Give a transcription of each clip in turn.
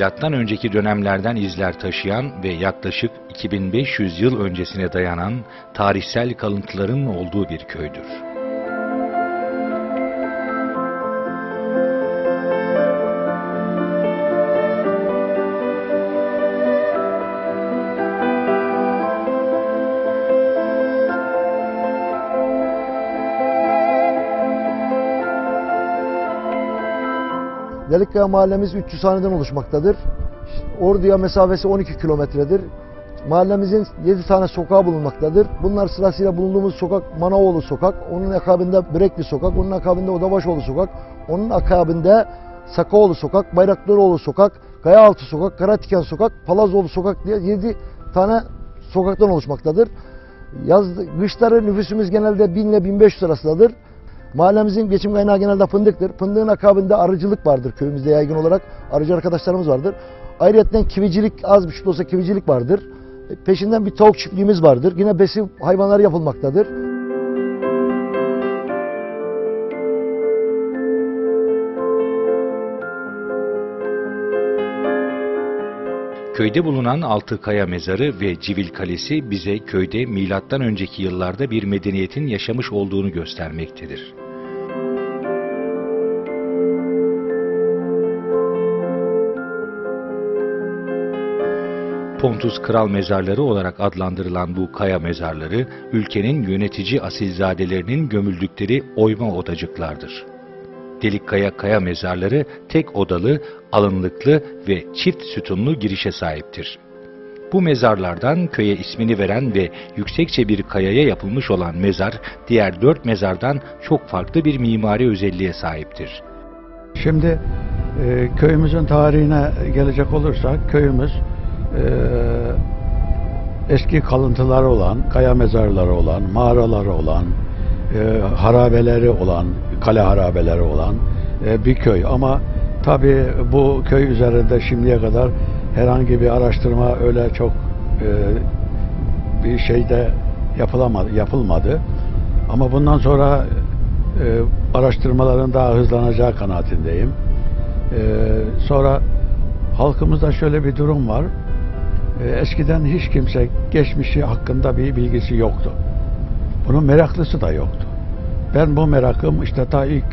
Milattan önceki dönemlerden izler taşıyan ve yaklaşık 2500 yıl öncesine dayanan tarihsel kalıntıların olduğu bir köydür. Delikkaya mahallemiz 300 haneden oluşmaktadır. Ordu'ya mesafesi 12 kilometredir. Mahallemizin 7 tane sokağı bulunmaktadır. Bunlar sırasıyla bulunduğumuz sokak Manavoğlu Sokak, onun akabinde Brekli Sokak, onun akabinde Odabaşoğlu Sokak, onun akabinde Sakaoğlu Sokak, Bayraklıoğlu Sokak, Kayaaltı Sokak, Karatiken Sokak, Palazoğlu Sokak diye 7 tane sokaktan oluşmaktadır. Yaz, kışları nüfusumuz genelde 1000 ile 1500 arasındadır. Mahallemizin geçim kaynağı genelde fındıktır. Fındığın akabinde arıcılık vardır köyümüzde yaygın olarak. Arıcı arkadaşlarımız vardır. Ayrıca kivicilik az bir şey olsa kivicilik vardır. E, Peşinden bir tavuk çiftliğimiz vardır. Yine besin hayvanları yapılmaktadır. Köyde bulunan Altı Kaya Mezarı ve Civil Kalesi bize köyde milattan önceki yıllarda bir medeniyetin yaşamış olduğunu göstermektedir. Pontus Kral Mezarları olarak adlandırılan bu kaya mezarları, ülkenin yönetici asilzadelerinin gömüldükleri oyma odacıklardır. Delikkaya kaya mezarları tek odalı, alınlıklı ve çift sütunlu girişe sahiptir. Bu mezarlardan köye ismini veren ve yüksekçe bir kayaya yapılmış olan mezar, diğer dört mezardan çok farklı bir mimari özelliğe sahiptir. Şimdi e, köyümüzün tarihine gelecek olursak köyümüz e, eski kalıntıları olan, kaya mezarları olan, mağaraları olan, e, harabeleri olan, kale harabeleri olan e, bir köy. Ama tabi bu köy üzerinde şimdiye kadar herhangi bir araştırma öyle çok e, bir şeyde yapılamadı, yapılmadı. Ama bundan sonra e, araştırmaların daha hızlanacağı kanaatindeyim. E, sonra halkımızda şöyle bir durum var. E, eskiden hiç kimse geçmişi hakkında bir bilgisi yoktu. Bunun meraklısı da yoktu. Ben bu merakım işte ta ilk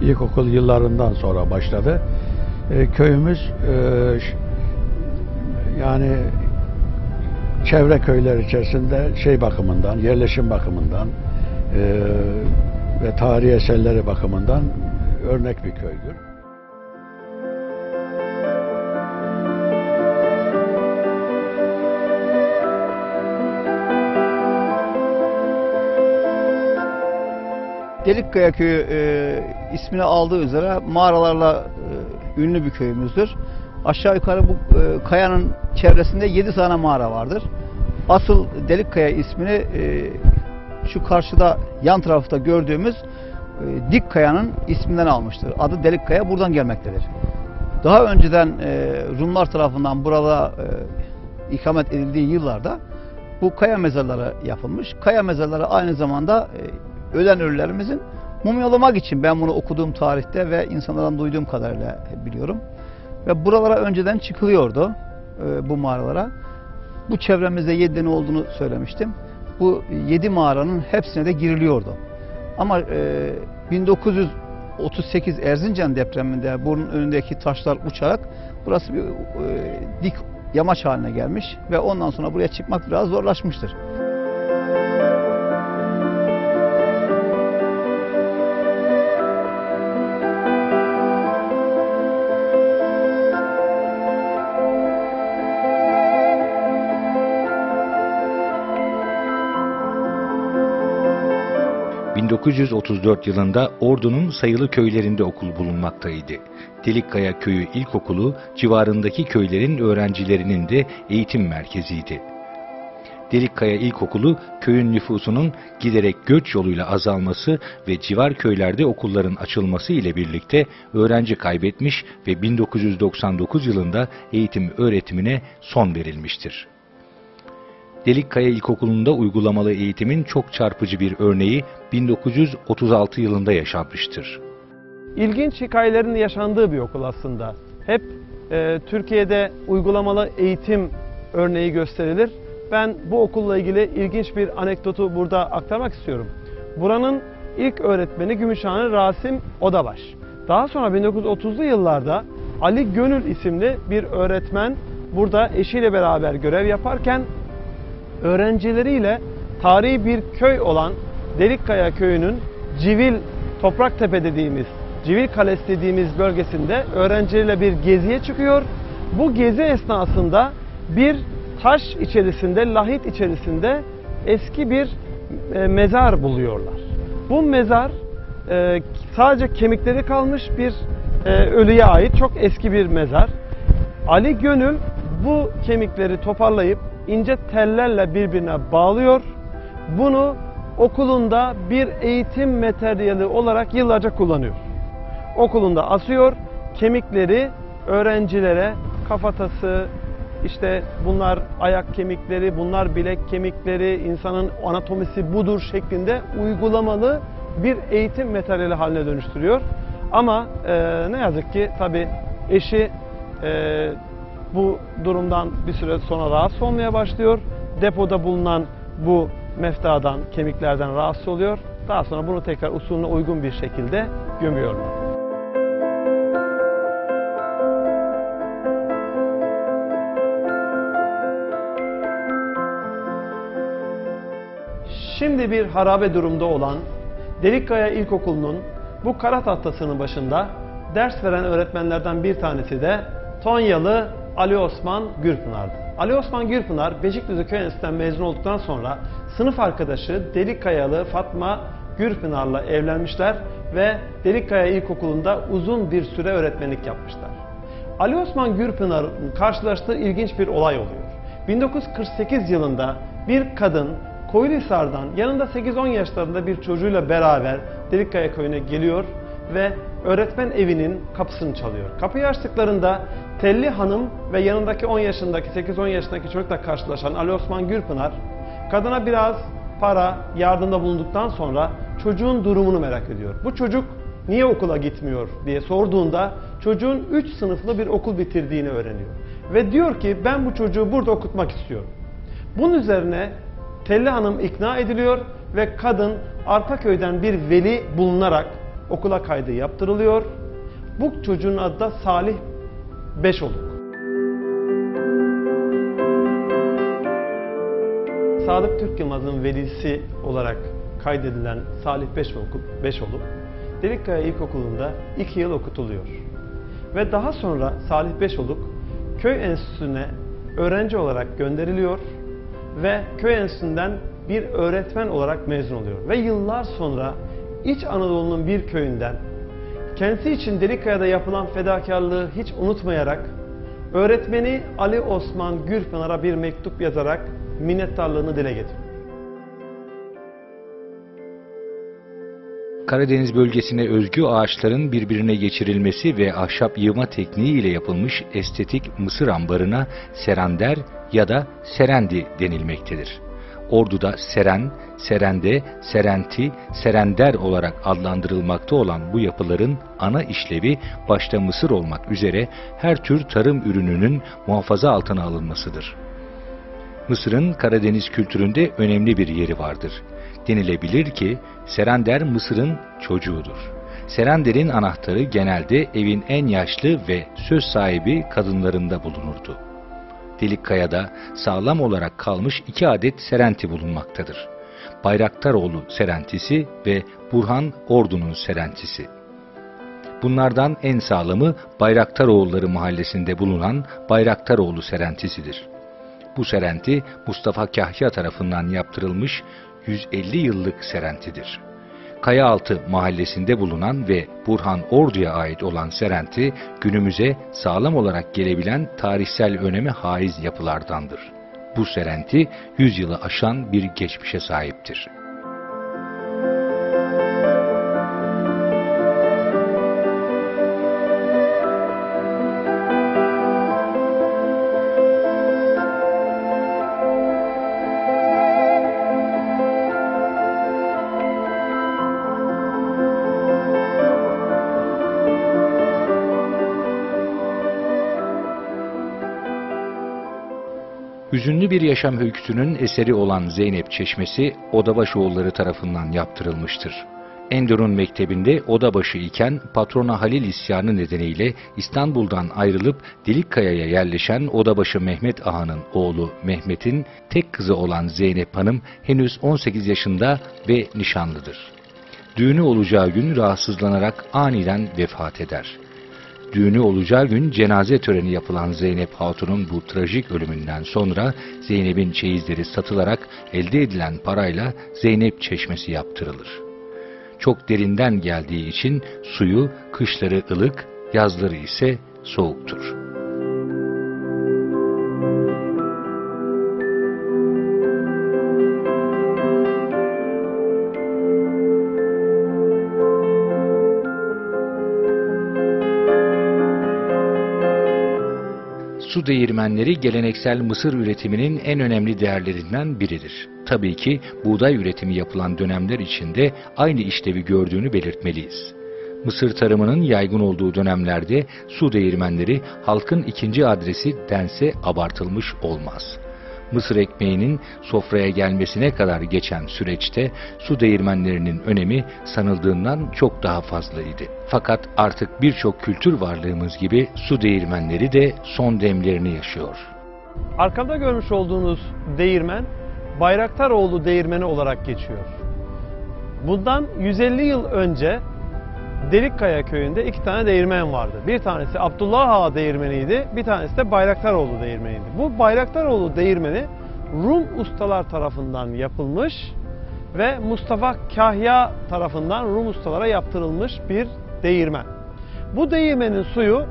ilkokul yıllarından sonra başladı. E, köyümüz e, yani çevre köyler içerisinde şey bakımından, yerleşim bakımından e, ve tarihi eserleri bakımından örnek bir köydür. Delikkaya Köyü e, ismini aldığı üzere mağaralarla e, ünlü bir köyümüzdür. Aşağı yukarı bu e, kayanın çevresinde 7 tane mağara vardır. Asıl Delikkaya ismini e, şu karşıda yan tarafta gördüğümüz e, Dik Kaya'nın isminden almıştır. Adı Delikkaya buradan gelmektedir. Daha önceden e, Rumlar tarafından burada e, ikamet edildiği yıllarda bu kaya mezarları yapılmış. Kaya mezarları aynı zamanda e, ölen ölülerimizin mumyalamak için ben bunu okuduğum tarihte ve insanlardan duyduğum kadarıyla biliyorum. Ve buralara önceden çıkılıyordu e, bu mağaralara. Bu çevremizde yedi tane olduğunu söylemiştim. Bu yedi mağaranın hepsine de giriliyordu. Ama e, 1938 Erzincan depreminde bunun önündeki taşlar uçarak burası bir e, dik yamaç haline gelmiş ve ondan sonra buraya çıkmak biraz zorlaşmıştır. 1934 yılında Ordu'nun sayılı köylerinde okul bulunmaktaydı. Delikkaya Köyü İlkokulu civarındaki köylerin öğrencilerinin de eğitim merkeziydi. Delikkaya İlkokulu köyün nüfusunun giderek göç yoluyla azalması ve civar köylerde okulların açılması ile birlikte öğrenci kaybetmiş ve 1999 yılında eğitim öğretimine son verilmiştir. Delikkaya İlkokulu'nda uygulamalı eğitimin çok çarpıcı bir örneği 1936 yılında yaşanmıştır. İlginç hikayelerin yaşandığı bir okul aslında. Hep e, Türkiye'de uygulamalı eğitim örneği gösterilir. Ben bu okulla ilgili ilginç bir anekdotu burada aktarmak istiyorum. Buranın ilk öğretmeni Gümüşhane Rasim Odabaş. Daha sonra 1930'lu yıllarda Ali Gönül isimli bir öğretmen burada eşiyle beraber görev yaparken öğrencileriyle tarihi bir köy olan Delikkaya köyünün Civil Topraktepe dediğimiz, Civil Kalesi dediğimiz bölgesinde öğrencileriyle bir geziye çıkıyor. Bu gezi esnasında bir taş içerisinde, lahit içerisinde eski bir e, mezar buluyorlar. Bu mezar e, sadece kemikleri kalmış bir e, ölüye ait çok eski bir mezar. Ali Gönül bu kemikleri toparlayıp ince tellerle birbirine bağlıyor. Bunu okulunda bir eğitim materyali olarak yıllarca kullanıyor. Okulunda asıyor, kemikleri öğrencilere kafatası, işte bunlar ayak kemikleri, bunlar bilek kemikleri, insanın anatomisi budur şeklinde uygulamalı bir eğitim materyali haline dönüştürüyor. Ama e, ne yazık ki tabi eşi e, bu durumdan bir süre sonra rahatsız olmaya başlıyor. Depoda bulunan bu meftadan, kemiklerden rahatsız oluyor. Daha sonra bunu tekrar usulüne uygun bir şekilde gömüyorlar. Şimdi bir harabe durumda olan Delikkaya İlkokulu'nun bu kara tahtasının başında ders veren öğretmenlerden bir tanesi de Tonyalı Ali Osman Gürpınar'dı. Ali Osman Gürpınar Beşikdüzü Köy Enstitüsü'nden mezun olduktan sonra sınıf arkadaşı Delikkayalı Fatma Gürpınar'la evlenmişler ve Delikkaya İlkokulu'nda uzun bir süre öğretmenlik yapmışlar. Ali Osman Gürpınar'ın karşılaştığı ilginç bir olay oluyor. 1948 yılında bir kadın Koyunhisar'dan yanında 8-10 yaşlarında bir çocuğuyla beraber Delikkaya köyüne geliyor ve öğretmen evinin kapısını çalıyor. Kapıyı açtıklarında Telli Hanım ve yanındaki 10 yaşındaki 8-10 yaşındaki çocukla karşılaşan Ali Osman Gürpınar kadına biraz para, yardımda bulunduktan sonra çocuğun durumunu merak ediyor. Bu çocuk niye okula gitmiyor diye sorduğunda çocuğun 3 sınıflı bir okul bitirdiğini öğreniyor. Ve diyor ki ben bu çocuğu burada okutmak istiyorum. Bunun üzerine Telli Hanım ikna ediliyor ve kadın Arpaköy'den bir veli bulunarak okula kaydı yaptırılıyor. Bu çocuğun adı da Salih Beşoluk. Sadık Türk Yılmaz'ın velisi olarak kaydedilen Salih Beşoluk, Beşoluk Delikkaya İlkokulu'nda 2 yıl okutuluyor. Ve daha sonra Salih Beşoluk köy enstitüsüne öğrenci olarak gönderiliyor ve köy enstitüsünden bir öğretmen olarak mezun oluyor. Ve yıllar sonra İç Anadolu'nun bir köyünden kendisi için Delikkaya'da yapılan fedakarlığı hiç unutmayarak öğretmeni Ali Osman Gürpınar'a bir mektup yazarak minnettarlığını dile getiriyor. Karadeniz bölgesine özgü ağaçların birbirine geçirilmesi ve ahşap yığma tekniği ile yapılmış estetik mısır ambarına serander ya da serendi denilmektedir. Ordu'da seren, serende, serenti, serender olarak adlandırılmakta olan bu yapıların ana işlevi başta mısır olmak üzere her tür tarım ürününün muhafaza altına alınmasıdır. Mısır'ın Karadeniz kültüründe önemli bir yeri vardır. Denilebilir ki Serender Mısır'ın çocuğudur. Serender'in anahtarı genelde evin en yaşlı ve söz sahibi kadınlarında bulunurdu. Delikkaya'da sağlam olarak kalmış iki adet serenti bulunmaktadır. Bayraktaroğlu serentisi ve Burhan Ordu'nun serentisi. Bunlardan en sağlamı Bayraktaroğulları mahallesinde bulunan Bayraktaroğlu serentisidir. Bu serenti Mustafa Kahya tarafından yaptırılmış 150 yıllık serentidir. Kayaaltı mahallesinde bulunan ve Burhan Ordu'ya ait olan Serenti, günümüze sağlam olarak gelebilen tarihsel öneme haiz yapılardandır. Bu Serenti 100 yılı aşan bir geçmişe sahiptir. Hüzünlü bir yaşam öyküsünün eseri olan Zeynep Çeşmesi, Odabaşoğulları tarafından yaptırılmıştır. Endor'un mektebinde odabaşı iken patrona Halil isyanı nedeniyle İstanbul'dan ayrılıp Delikkaya'ya yerleşen odabaşı Mehmet Ağa'nın oğlu Mehmet'in tek kızı olan Zeynep Hanım henüz 18 yaşında ve nişanlıdır. Düğünü olacağı gün rahatsızlanarak aniden vefat eder. Düğünü olacağı gün cenaze töreni yapılan Zeynep Hatun'un bu trajik ölümünden sonra Zeynep'in çeyizleri satılarak elde edilen parayla Zeynep Çeşmesi yaptırılır. Çok derinden geldiği için suyu kışları ılık, yazları ise soğuktur. Su değirmenleri geleneksel mısır üretiminin en önemli değerlerinden biridir. Tabii ki buğday üretimi yapılan dönemler içinde aynı işlevi gördüğünü belirtmeliyiz. Mısır tarımının yaygın olduğu dönemlerde su değirmenleri halkın ikinci adresi dense abartılmış olmaz. Mısır ekmeğinin sofraya gelmesine kadar geçen süreçte su değirmenlerinin önemi sanıldığından çok daha fazlaydı. Fakat artık birçok kültür varlığımız gibi su değirmenleri de son demlerini yaşıyor. Arkamda görmüş olduğunuz değirmen Bayraktaroğlu Değirmeni olarak geçiyor. Bundan 150 yıl önce Delikkaya köyünde iki tane değirmen vardı. Bir tanesi Abdullah Ağa değirmeniydi, bir tanesi de Bayraktaroğlu değirmeniydi. Bu Bayraktaroğlu değirmeni Rum ustalar tarafından yapılmış ve Mustafa Kahya tarafından Rum ustalara yaptırılmış bir değirmen. Bu değirmenin suyu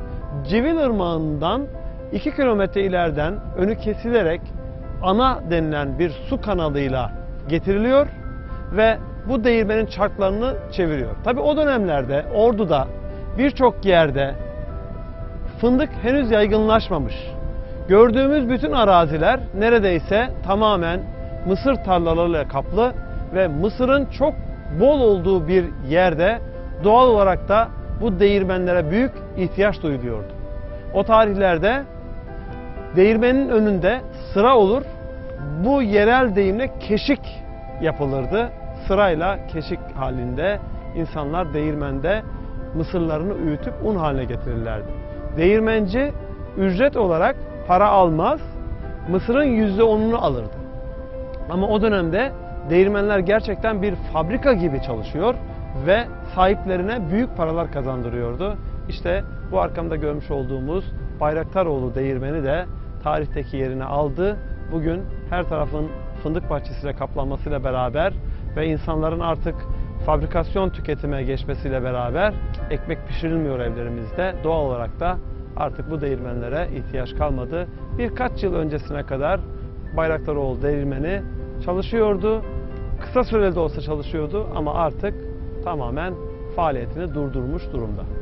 Civil Irmağı'ndan 2 kilometre ileriden önü kesilerek ana denilen bir su kanalıyla getiriliyor ve bu değirmenin çarklarını çeviriyor. Tabi o dönemlerde Ordu'da birçok yerde fındık henüz yaygınlaşmamış. Gördüğümüz bütün araziler neredeyse tamamen mısır tarlalarıyla kaplı ve mısırın çok bol olduğu bir yerde doğal olarak da bu değirmenlere büyük ihtiyaç duyuluyordu. O tarihlerde değirmenin önünde sıra olur. Bu yerel deyimle keşik yapılırdı. Sırayla keşik halinde insanlar değirmende mısırlarını öğütüp un haline getirirlerdi. Değirmenci ücret olarak para almaz, mısırın yüzde onunu alırdı. Ama o dönemde değirmenler gerçekten bir fabrika gibi çalışıyor ve sahiplerine büyük paralar kazandırıyordu. İşte bu arkamda görmüş olduğumuz Bayraktaroğlu değirmeni de tarihteki yerini aldı. Bugün her tarafın fındık bahçesiyle kaplanmasıyla beraber ve insanların artık fabrikasyon tüketime geçmesiyle beraber ekmek pişirilmiyor evlerimizde. Doğal olarak da artık bu değirmenlere ihtiyaç kalmadı. Birkaç yıl öncesine kadar Bayraktaroğlu değirmeni çalışıyordu. Kısa süreli de olsa çalışıyordu ama artık tamamen faaliyetini durdurmuş durumda.